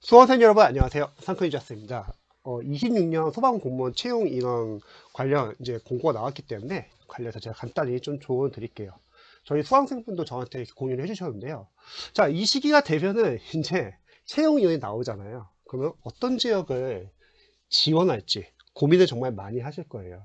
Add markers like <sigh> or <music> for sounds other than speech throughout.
수험생 여러분 안녕하세요. 상크이자스입니다. 어, 26년 소방 공무원 채용 인원 관련 이제 공고가 나왔기 때문에 관련해서 제가 간단히 좀 조언 드릴게요. 저희 수강생분도 저한테 공유를 해주셨는데요. 자, 이 시기가 되면은 이제 채용 인원이 나오잖아요. 그러면 어떤 지역을 지원할지 고민을 정말 많이 하실 거예요.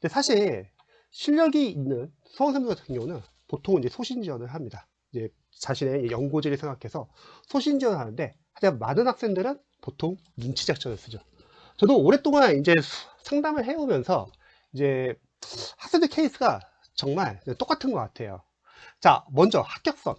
근데 사실 실력이 있는 수험생들 같은 경우는 보통 이제 소신 지원을 합니다. 이제 자신의 연고지를 생각해서 소신 지원을 하는데 하지만 많은 학생들은 보통 눈치 작전을 쓰죠. 저도 오랫동안 이제 상담을 해오면서 이제 학생들 케이스가 정말 똑같은 것 같아요. 자, 먼저 합격선.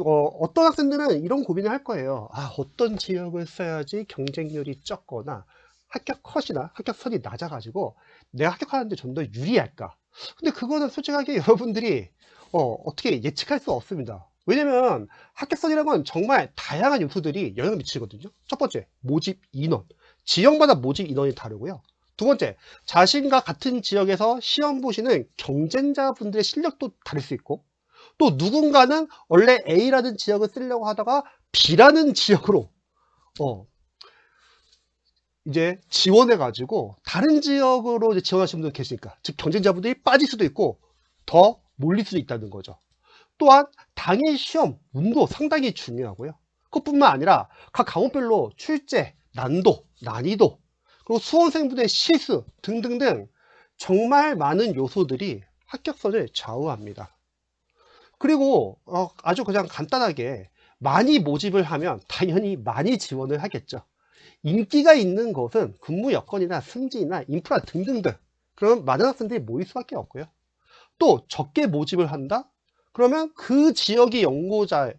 어, 떤 학생들은 이런 고민을 할 거예요. 아, 어떤 지역을 써야지 경쟁률이 적거나 합격 컷이나 합격선이 낮아가지고 내가 합격하는데 좀 더 유리할까? 근데 그거는 솔직하게 <laughs> 여러분들이 어, 어떻게 예측할 수 없습니다. 왜냐면 합격선이라는 건 정말 다양한 요소들이 영향을 미치거든요. 첫 번째, 모집 인원. 지역마다 모집 인원이 다르고요. 두 번째, 자신과 같은 지역에서 시험 보시는 경쟁자분들의 실력도 다를 수 있고, 또 누군가는 원래 A라는 지역을 쓰려고 하다가 B라는 지역으로, 어, 이제 지원해 가지고 다른 지역으로 이제 지원하시는 분들 계시니까, 즉 경쟁자분들이 빠질 수도 있고, 더 몰릴 수도 있다는 거죠. 또한 당일 시험 운도 상당히 중요하고요. 그것뿐만 아니라 각 과목별로 출제, 난도, 난이도, 그리고 수험생분의 실수 등등등 정말 많은 요소들이 합격선을 좌우합니다. 그리고 어, 아주 그냥 간단하게 많이 모집을 하면 당연히 많이 지원을 하겠죠. 인기가 있는 것은 근무 여건이나 승진이나 인프라 등등등 그럼 많은 학생들이 모일 수밖에 없고요. 또 적게 모집을 한다? 그러면 그 지역의 연고자인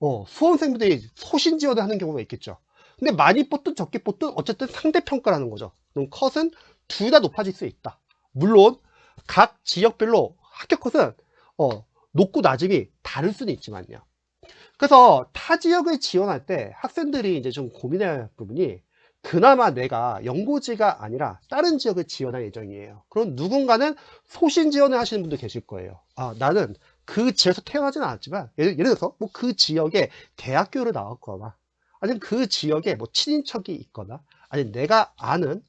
어, 수험생분들이 소신 지원을 하는 경우가 있겠죠. 근데 많이 뽑든 적게 뽑든 어쨌든 상대평가라는 거죠. 그럼 컷은 둘 다 높아질 수 있다. 물론 각 지역별로 합격 컷은 어, 높고 낮음이 다를 수는 있지만요. 그래서 타 지역을 지원할 때 학생들이 이제 좀 고민할 부분이 그나마 내가 연고지가 아니라 다른 지역을 지원할 예정이에요. 그럼 누군가는 소신 지원을 하시는 분도 계실 거예요. 아, 나는 그 지역에서 태어나지는 않았지만, 예를, 예를 들어서 뭐 그 지역에 대학교를 나왔거나, 아니면 그 지역에 뭐 친인척이 있거나, 아니면 내가 아는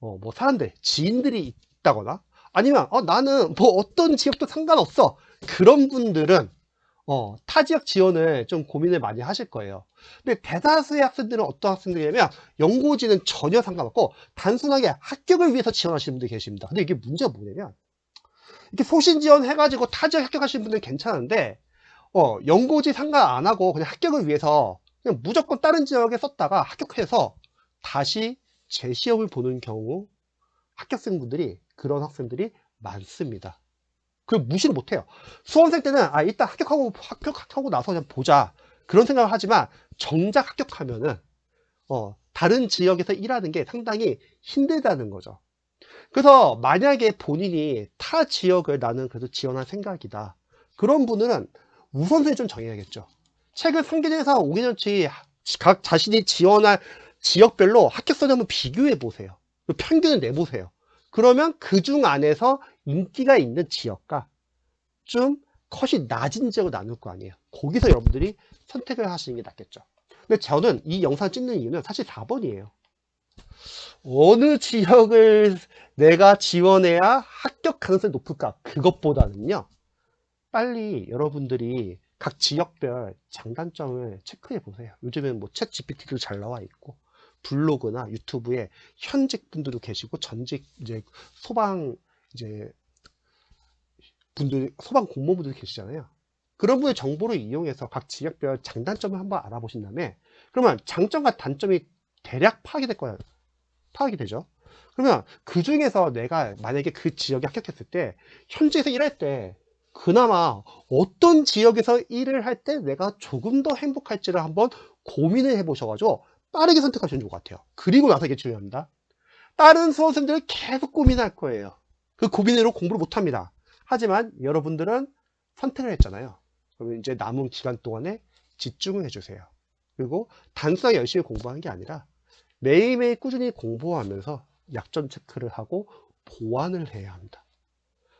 어, 뭐 사람들, 지인들이 있다거나, 아니면 어, 나는 뭐 어떤 지역도 상관없어. 그런 분들은 어, 타 지역 지원을 좀 고민을 많이 하실 거예요. 근데 대다수의 학생들은 어떤 학생들이냐면 연고지는 전혀 상관없고 단순하게 합격을 위해서 지원하시는 분들이 계십니다. 근데 이게 문제가 뭐냐면 이렇게 소신 지원 해가지고 타 지역 합격하시는 분들은 괜찮은데 어, 연고지 상관 안 하고 그냥 합격을 위해서 그냥 무조건 다른 지역에 썼다가 합격해서 다시 재시험을 보는 경우 합격생분들이 그런 학생들이 많습니다. 그걸 무시를 못해요. 수험생 때는 아 일단 합격하고 합격하고 나서 그냥 보자 그런 생각을 하지만 정작 합격하면은 어, 다른 지역에서 일하는 게 상당히 힘들다는 거죠. 그래서 만약에 본인이 타 지역을 나는 그래도 지원할 생각이다. 그런 분들은 우선순위 좀 정해야겠죠. 최근 3개년에서 5개년치 각 자신이 지원할 지역별로 합격선을 한번 비교해 보세요. 평균을 내보세요. 그러면 그 중 안에서 인기가 있는 지역과 좀 컷이 낮은 지역을 나눌 거 아니에요. 거기서 여러분들이 선택을 하시는 게 낫겠죠. 근데 저는 이 영상 찍는 이유는 사실 4번이에요. 어느 지역을 내가 지원해야 합격 가능성이 높을까? 그것보다는요. 빨리 여러분들이 각 지역별 장단점을 체크해 보세요. 요즘엔 뭐챗 GPT도 잘 나와 있고 블로그나 유튜브에 현직 분들도 계시고 전직 이제 소방 이제 분들 소방 공무원분들 계시잖아요. 그런 분의 정보를 이용해서 각 지역별 장단점을 한번 알아보신 다음에 그러면 장점과 단점이 대략 파악이 될 거예요. 파악이 되죠. 그러면 그 중에서 내가 만약에 그 지역에 합격했을 때 현지에서 일할 때 그나마 어떤 지역에서 일을 할 때 내가 조금 더 행복할지를 한번 고민을 해보셔가지고 빠르게 선택하시면 좋을 것 같아요. 그리고 나서 이게 중요합니다. 다른 수험생들은 계속 고민할 거예요. 그 고민으로 공부를 못합니다. 하지만 여러분들은 선택을 했잖아요. 그러면 이제 남은 기간 동안에 집중을 해주세요. 그리고 단순하게 열심히 공부하는 게 아니라 매일매일 꾸준히 공부하면서 약점 체크를 하고 보완을 해야 합니다.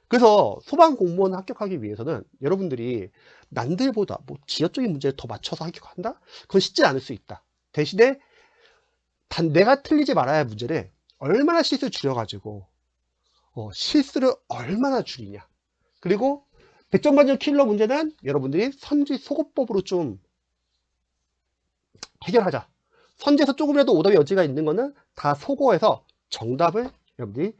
그래서 소방 공무원 합격하기 위해서는 여러분들이 남들보다 뭐 지역적인 문제에 더 맞춰서 합격한다? 그건 쉽지 않을 수 있다. 대신에 단 내가 틀리지 말아야 할 문제를 얼마나 실수를 줄여가지고 어, 실수를 얼마나 줄이냐. 그리고 100점 만점 킬러 문제는 여러분들이 선지 소거법으로 좀 해결하자. 선지에서 조금이라도 오답의 여지가 있는 거는 다 소거해서 정답을 여러분들이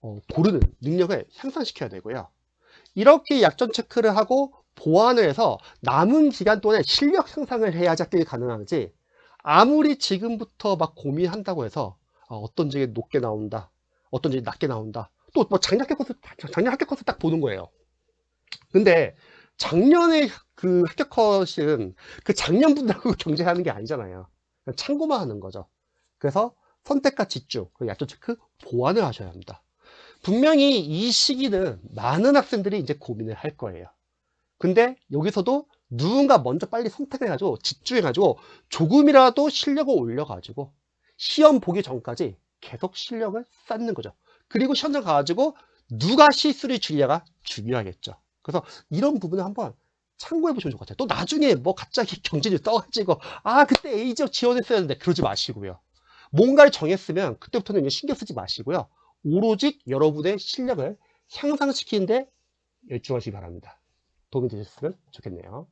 어, 고르는 능력을 향상시켜야 되고요. 이렇게 약점 체크를 하고 보완을 해서 남은 기간 동안에 실력 향상을 해야지 합격이 가능하지 아무리 지금부터 막 고민한다고 해서 어, 어떤 적이 높게 나온다 어떤 적이 낮게 나온다 또 뭐 작년 합격 코스 작년 합격 코스 딱 보는 거예요 근데 작년에 그 합격 컷은 그 작년 분들하고 <laughs> 경쟁하는 게 아니잖아요 참고만 하는 거죠 그래서 선택과 집중 그리고 약점 체크 보완을 하셔야 합니다 분명히 이 시기는 많은 학생들이 이제 고민을 할 거예요. 근데 여기서도 누군가 먼저 빨리 선택을 해가지고 집중해가지고 조금이라도 실력을 올려가지고 시험 보기 전까지 계속 실력을 쌓는 거죠. 그리고 시험장 가가지고 누가 실수를 줄려가 중요하겠죠. 그래서 이런 부분을 한번 참고해 보시면 좋을 것 같아요. 또 나중에 뭐 갑자기 <laughs> 경진을 써가지고 아 그때 A 지역 지원했어야 했는데 그러지 마시고요. 뭔가를 정했으면 그때부터는 신경 쓰지 마시고요. 오로지 여러분의 실력을 향상시키는데 열중하시기 바랍니다. 도움이 되셨으면 좋겠네요.